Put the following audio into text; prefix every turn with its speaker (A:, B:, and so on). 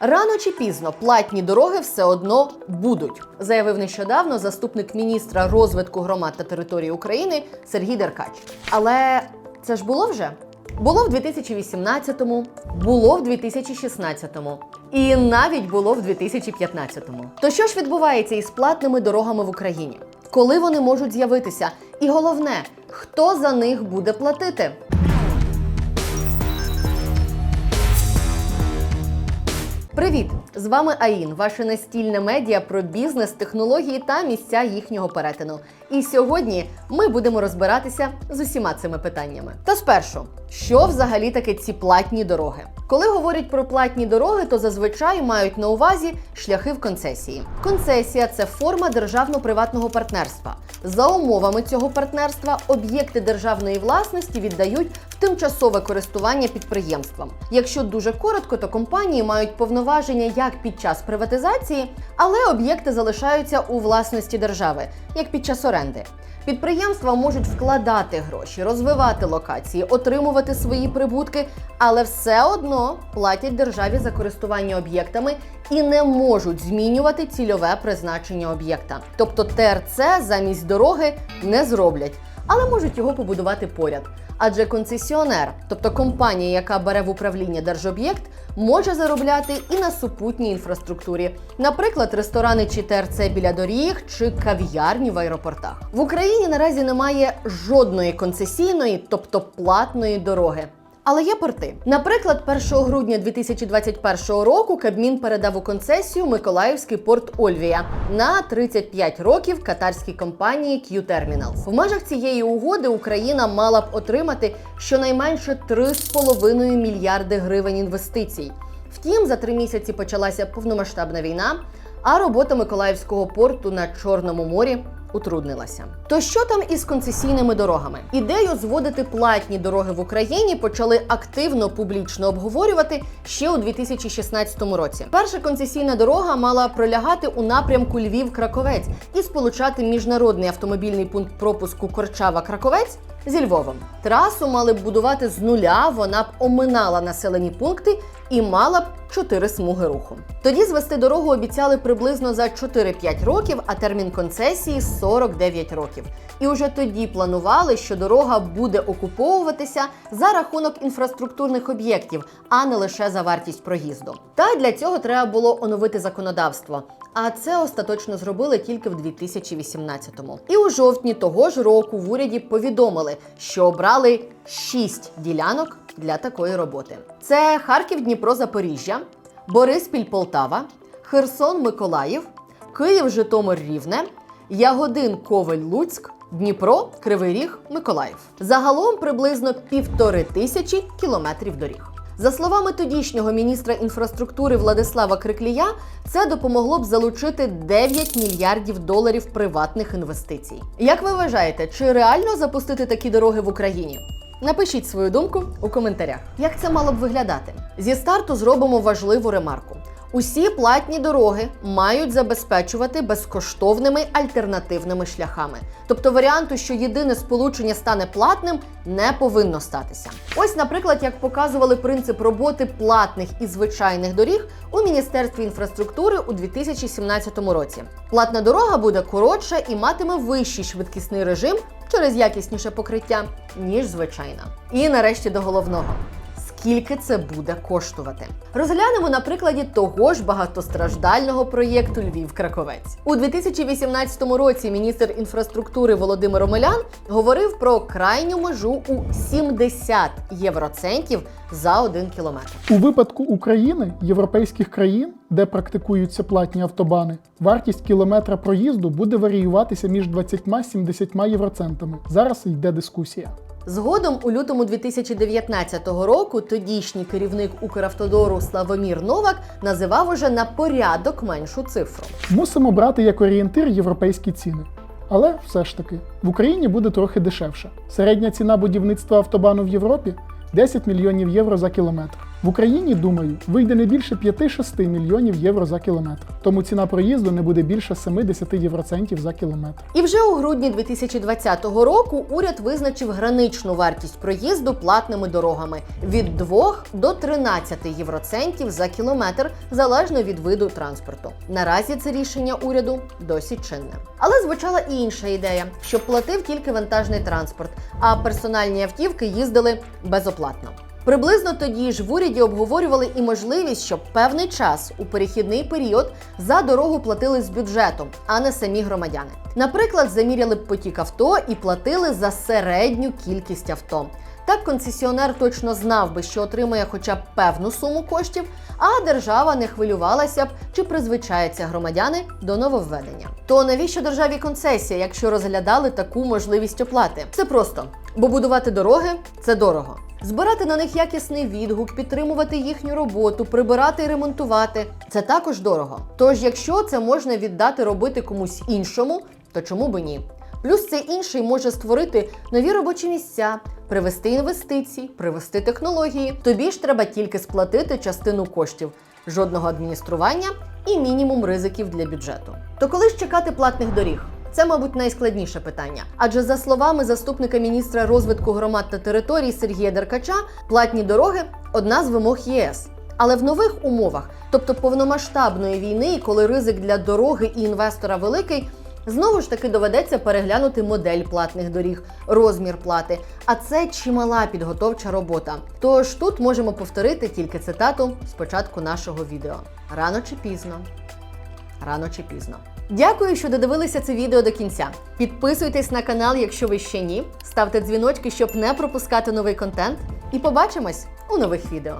A: Рано чи пізно платні дороги все одно будуть, заявив нещодавно заступник міністра розвитку громад та території України Сергій Деркач. Але це ж було вже? Було в 2018-му, було в 2016-му і навіть було в 2015-му. То що ж відбувається із платними дорогами в Україні? Коли вони можуть з'явитися? І головне, хто за них буде платити? Привіт! З вами Аїн, ваше настільне медіа про бізнес, технології та місця їхнього перетину. І сьогодні ми будемо розбиратися з усіма цими питаннями. Та спершу, що взагалі таке ці платні дороги? Коли говорять про платні дороги, то зазвичай мають на увазі шляхи в концесії. Концесія це форма державно-приватного партнерства. За умовами цього партнерства об'єкти державної власності віддають в тимчасове користування підприємствам. Якщо дуже коротко, то компанії мають повноваження як під час приватизації, але об'єкти залишаються у власності держави, як під час оренди. Підприємства можуть вкладати гроші, розвивати локації, отримувати свої прибутки, але все одно платять державі за користування об'єктами і не можуть змінювати цільове призначення об'єкта. Тобто ТРЦ замість дороги не зроблять, але можуть його побудувати поряд. Адже концесіонер, тобто компанія, яка бере в управління держоб'єкт, може заробляти і на супутній інфраструктурі, наприклад, ресторани чи ТРЦ біля доріг чи кав'ярні в аеропортах. В Україні наразі немає жодної концесійної, тобто платної дороги. Але є порти. Наприклад, 1 грудня 2021 року Кабмін передав у концесію Миколаївський порт Ольвія на 35 років катарській компанії Q-Terminals. В межах цієї угоди Україна мала б отримати щонайменше 3,5 мільярди гривень інвестицій. Втім, за три місяці почалася повномасштабна війна, а робота Миколаївського порту на Чорному морі утруднилася. То що там із концесійними дорогами? Ідею зводити платні дороги в Україні почали активно публічно обговорювати ще у 2016 році. Перша концесійна дорога мала пролягати у напрямку Львів-Краковець і сполучати міжнародний автомобільний пункт пропуску Корчава-Краковець зі Львовом. Трасу мали б будувати з нуля. Вона б оминала населені пункти і мала б чотири смуги руху. Тоді звести дорогу обіцяли приблизно за 4-5 років, а термін концесії 49 років. І уже тоді планували, що дорога буде окуповуватися за рахунок інфраструктурних об'єктів, а не лише за вартість проїзду. Та для цього треба було оновити законодавство. А це остаточно зробили тільки в 2018-му. І у жовтні того ж року в уряді повідомили, що обрали 6 ділянок для такої роботи: це Харків, Дніпро, Запоріжжя, Бориспіль, Полтава, Херсон, Миколаїв, Київ, Житомир, Рівне, Ягодин, Ковель, Луцьк, Дніпро, Кривий Ріг, Миколаїв. Загалом приблизно півтори тисячі кілометрів доріг. За словами тодішнього міністра інфраструктури Владислава Криклія, це допомогло б залучити 9 мільярдів доларів приватних інвестицій. Як ви вважаєте, чи реально запустити такі дороги в Україні? Напишіть свою думку у коментарях. Як це мало б виглядати? Зі старту зробимо важливу ремарку. Усі платні дороги мають забезпечувати безкоштовними альтернативними шляхами. Тобто варіанту, що єдине сполучення стане платним, не повинно статися. Ось, наприклад, як показували принцип роботи платних і звичайних доріг у Міністерстві інфраструктури у 2017 році. Платна дорога буде коротша і матиме вищий швидкісний режим через якісніше покриття, ніж звичайна. І нарешті до головного. Скільки це буде коштувати? Розглянемо на прикладі того ж багатостраждального проєкту Львів-Краковець. У 2018 році міністр інфраструктури Володимир Омелян говорив про крайню межу у 70 євроцентів за один кілометр.
B: У випадку України, європейських країн, де практикуються платні автобани, вартість кілометра проїзду буде варіюватися між 20-70 євроцентами. Зараз йде дискусія.
A: Згодом, у лютому 2019 року, тодішній керівник Укравтодору Славомір Новак називав уже на порядок меншу цифру.
B: Мусимо брати як орієнтир європейські ціни. Але все ж таки, в Україні буде трохи дешевше. Середня ціна будівництва автобану в Європі 10 мільйонів євро за кілометр. В Україні, думаю, вийде не більше 5-6 мільйонів євро за кілометр. Тому ціна проїзду не буде більше 70 євроцентів за кілометр.
A: І вже у грудні 2020 року уряд визначив граничну вартість проїзду платними дорогами від 2 до 13 євроцентів за кілометр, залежно від виду транспорту. Наразі це рішення уряду досі чинне. Але звучала і інша ідея, щоб платив тільки вантажний транспорт, а персональні автівки їздили безоплатно. Приблизно тоді ж в уряді обговорювали і можливість, щоб певний час у перехідний період за дорогу платили з бюджету, а не самі громадяни. Наприклад, заміряли б потік авто і платили за середню кількість авто. Так концесіонер точно знав би, що отримає хоча б певну суму коштів, а держава не хвилювалася б, чи призвичаються громадяни до нововведення. То навіщо державі концесія, якщо розглядали таку можливість оплати? Все просто, бо будувати дороги це дорого. Збирати на них якісний відгук, підтримувати їхню роботу, прибирати і ремонтувати це також дорого. Тож, якщо це можна віддати робити комусь іншому, то чому би ні? Плюс цей інший може створити нові робочі місця, привести інвестиції, привести технології. Тобі ж треба тільки сплатити частину коштів, жодного адміністрування і мінімум ризиків для бюджету. То коли ж чекати платних доріг? Це, мабуть, найскладніше питання. Адже за словами заступника міністра розвитку громад та територій Сергія Деркача, платні дороги одна з вимог ЄС. Але в нових умовах, тобто повномасштабної війни, коли ризик для дороги і інвестора великий, знову ж таки доведеться переглянути модель платних доріг, розмір плати. А це чимала підготовча робота. Тож тут можемо повторити тільки цитату з початку нашого відео: рано чи пізно. Рано чи пізно. Дякую, що додивилися це відео до кінця. Підписуйтесь на канал, якщо ви ще ні. Ставте дзвіночки, щоб не пропускати новий контент. І побачимось у нових відео.